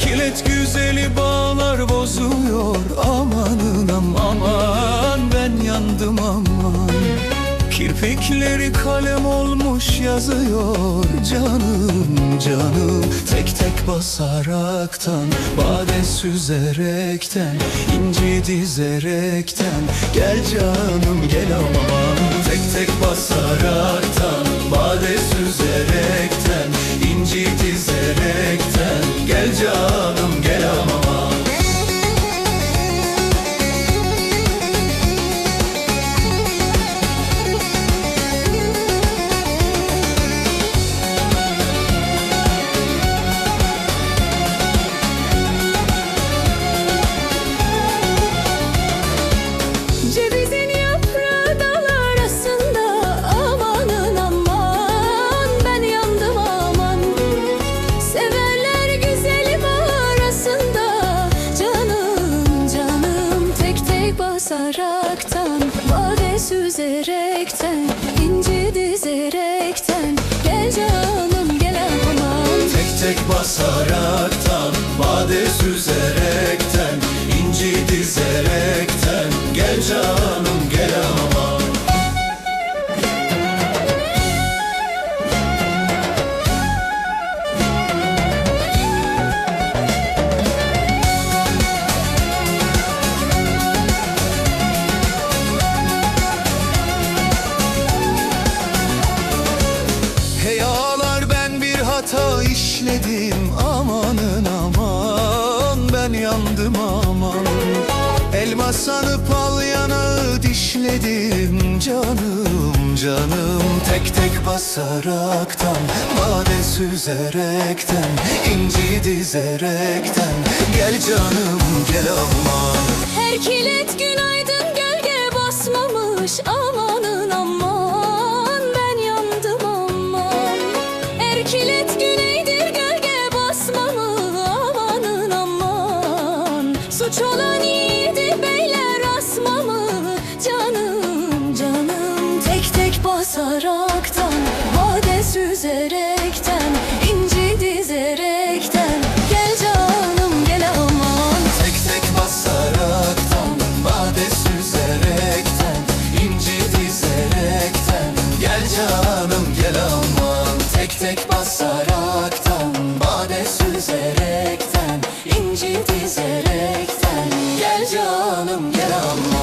Kilit güzeli bağlar bozuyor. Amanın aman ben yandım aman. Kirpikleri kalem olmuş yazıyor. Canım canım tek tek basaraktan Bade süzerekten inci dizerekten. Gel canım gel Bade süzerekten inci dizerekten. Gel canım gel aman. Tek tek basaraktan Bade süzerekten inci dizerekten. Gel canım işledim Amanın aman. Ben yandım aman. Elma sanıp al yanağı dişledim. Canım canım tek tek basaraktan Bade süzerekten inci dizerekten. Gel canım gel aman. Her kilit günaydın Her kasaraktan Bade süzerekten inci dizerekten. Gel canım gel Allah.